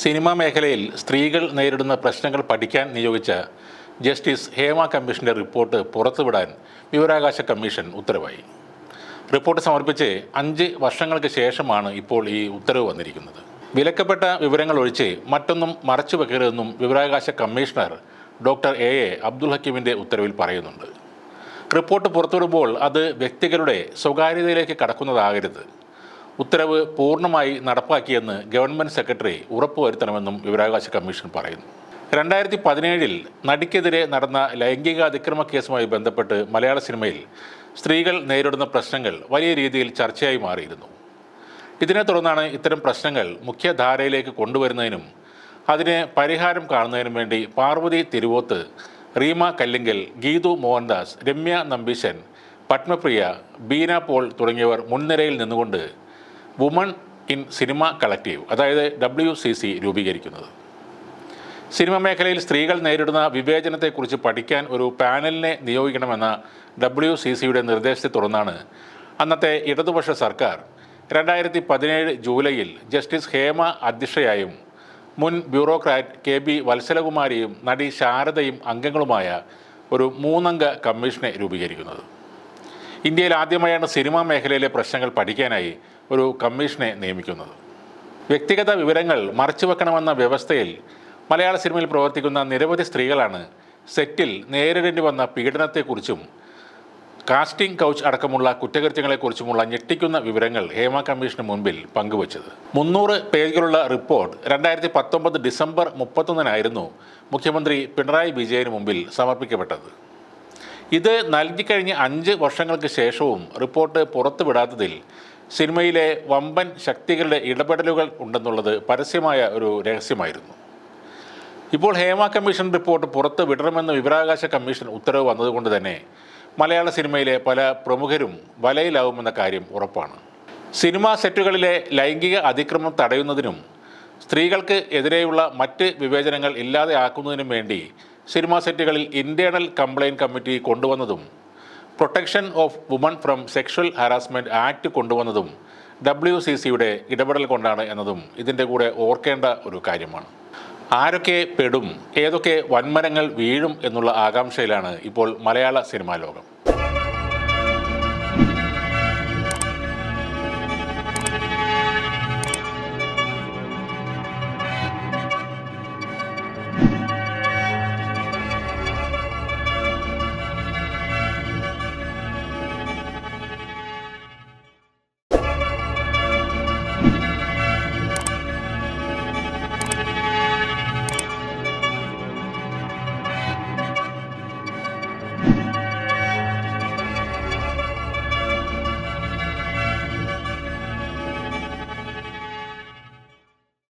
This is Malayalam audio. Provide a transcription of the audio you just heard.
സിനിമാ മേഖലയിൽ സ്ത്രീകൾ നേരിടുന്ന പ്രശ്നങ്ങൾ പഠിക്കാൻ നിയോഗിച്ച ജസ്റ്റിസ് ഹേമ കമ്മീഷന്റെ റിപ്പോർട്ട് പുറത്തുവിടാൻ വിവരാകാശ കമ്മീഷൻ ഉത്തരവായി. റിപ്പോർട്ട് സമർപ്പിച്ച് അഞ്ച് വർഷങ്ങൾക്ക് ശേഷമാണ് ഇപ്പോൾ ഈ ഉത്തരവ് വന്നിരിക്കുന്നത്. വിലക്കപ്പെട്ട വിവരങ്ങൾ ഒഴിച്ച് മറ്റൊന്നും മറച്ചു വെക്കരുതെന്നും വിവരാകാശ commissioner doctor A A Abdul ഹക്കീമിന്റെ ഉത്തരവിൽ പറയുന്നുണ്ട്. റിപ്പോർട്ട് പുറത്തുവിടുമ്പോൾ അത് വ്യക്തികളുടെ സ്വകാര്യതയിലേക്ക് കടക്കുന്നതാകരുത്. ഉത്തരവ് പൂർണമായി നടപ്പാക്കിയെന്ന് ഗവൺമെന്റ് സെക്രട്ടറി ഉറപ്പുവരുത്തണമെന്നും വിവരാവകാശ കമ്മീഷൻ പറയുന്നു. രണ്ടായിരത്തി പതിനേഴിൽ നടിക്കെതിരെ നടന്ന ലൈംഗിക അതിക്രമ കേസുമായി ബന്ധപ്പെട്ട് മലയാള സിനിമയിൽ സ്ത്രീകൾ നേരിടുന്ന പ്രശ്നങ്ങൾ വലിയ രീതിയിൽ ചർച്ചയായി മാറിയിരുന്നു. ഇതിനെ തുടർന്നാണ് ഇത്തരം പ്രശ്നങ്ങൾ മുഖ്യധാരയിലേക്ക് കൊണ്ടുവരുന്നതിനും അതിന് പരിഹാരം കാണുന്നതിനും വേണ്ടി പാർവതി തിരുവോത്ത് റീമ കല്ലിങ്കൽ ഗീതു മോഹൻദാസ് രമ്യ നമ്പീശൻ പത്മപ്രിയ ബീന പോൾ തുടങ്ങിയവർ മുൻനിരയിൽ നിന്നുകൊണ്ട് വുമൺ ഇൻ സിനിമ കളക്റ്റീവ് അതായത് ഡബ്ല്യു സി സി രൂപീകരിക്കുന്നത്. സിനിമ മേഖലയിൽ സ്ത്രീകൾ നേരിടുന്ന വിവേചനത്തെക്കുറിച്ച് പഠിക്കാൻ ഒരു പാനലിനെ നിയോഗിക്കണമെന്ന ഡബ്ല്യു സി സിയുടെ നിർദ്ദേശത്തെ തുടർന്നാണ് അന്നത്തെ ഇടതുപക്ഷ സർക്കാർ രണ്ടായിരത്തി പതിനേഴ് ജൂലൈയിൽ ജസ്റ്റിസ് ഹേമ അധ്യക്ഷയായും മുൻ ബ്യൂറോക്രാറ്റ് കെ ബി വത്സലകുമാരിയും നടി ശാരദയും അംഗങ്ങളുമായ ഒരു മൂന്നംഗ കമ്മീഷനെ രൂപീകരിക്കുന്നത്. ഇന്ത്യയിൽ ആദ്യമായാണ് സിനിമാ മേഖലയിലെ പ്രശ്നങ്ങൾ പഠിക്കാനായി ഒരു കമ്മീഷനെ നിയമിക്കുന്നത്. വ്യക്തിഗത വിവരങ്ങൾ മറച്ചുവെക്കണമെന്ന വ്യവസ്ഥയിൽ മലയാള സിനിമയിൽ പ്രവർത്തിക്കുന്ന നിരവധി സ്ത്രീകളാണ് സെറ്റിൽ നേരിടേണ്ടി വന്ന പീഡനത്തെക്കുറിച്ചും കാസ്റ്റിംഗ് കൗച്ച് അടക്കമുള്ള കുറ്റകൃത്യങ്ങളെക്കുറിച്ചുമുള്ള ഞെട്ടിക്കുന്ന വിവരങ്ങൾ ഹേമ കമ്മീഷന് മുൻപിൽ പങ്കുവച്ചത്. മുന്നൂറ് പേജുകളുള്ള റിപ്പോർട്ട് രണ്ടായിരത്തി പത്തൊമ്പത് ഡിസംബർ മുപ്പത്തൊന്നിനായിരുന്നു മുഖ്യമന്ത്രി പിണറായി വിജയന് മുമ്പിൽ സമർപ്പിക്കപ്പെട്ടത്. ഇത് നൽകിക്കഴിഞ്ഞ് അഞ്ച് വർഷങ്ങൾക്ക് ശേഷവും റിപ്പോർട്ട് പുറത്തുവിടാത്തതിൽ സിനിമയിലെ വമ്പൻ ശക്തികളുടെ ഇടപെടലുകൾ ഉണ്ടെന്നുള്ളത് പരസ്യമായ ഒരു രഹസ്യമായിരുന്നു. ഇപ്പോൾ ഹേമ കമ്മീഷൻ റിപ്പോർട്ട് പുറത്ത് വിടണമെന്ന് വിവരാവകാശ കമ്മീഷൻ ഉത്തരവ് വന്നതുകൊണ്ട് തന്നെ മലയാള സിനിമയിലെ പല പ്രമുഖരും വലയിലാവുമെന്ന കാര്യം ഉറപ്പാണ്. സിനിമാ സെറ്റുകളിലെ ലൈംഗിക അതിക്രമം തടയുന്നതിനും സ്ത്രീകൾക്ക് എതിരെയുള്ള മറ്റ് വിവേചനങ്ങൾ ഇല്ലാതെ ആക്കുന്നതിനും വേണ്ടി സിനിമാ സെറ്റുകളിൽ internal complaint committee കൊണ്ടുവന്നതും protection of women from sexual harassment act കൊണ്ടുവന്നതും W C സിയുടെ ഇടപെടൽ കൊണ്ടാണ് എന്നതും ഇതിന്റെ കൂടെ ഓർക്കേണ്ട ഒരു കാര്യമാണ്. ആരൊക്കെ പെടും ഏതൊക്കെ വൻമരങ്ങൾ വീഴും എന്നുള്ള ആകാംക്ഷയിലാണ് ഇപ്പോൾ മലയാള സിനിമാ ലോകം.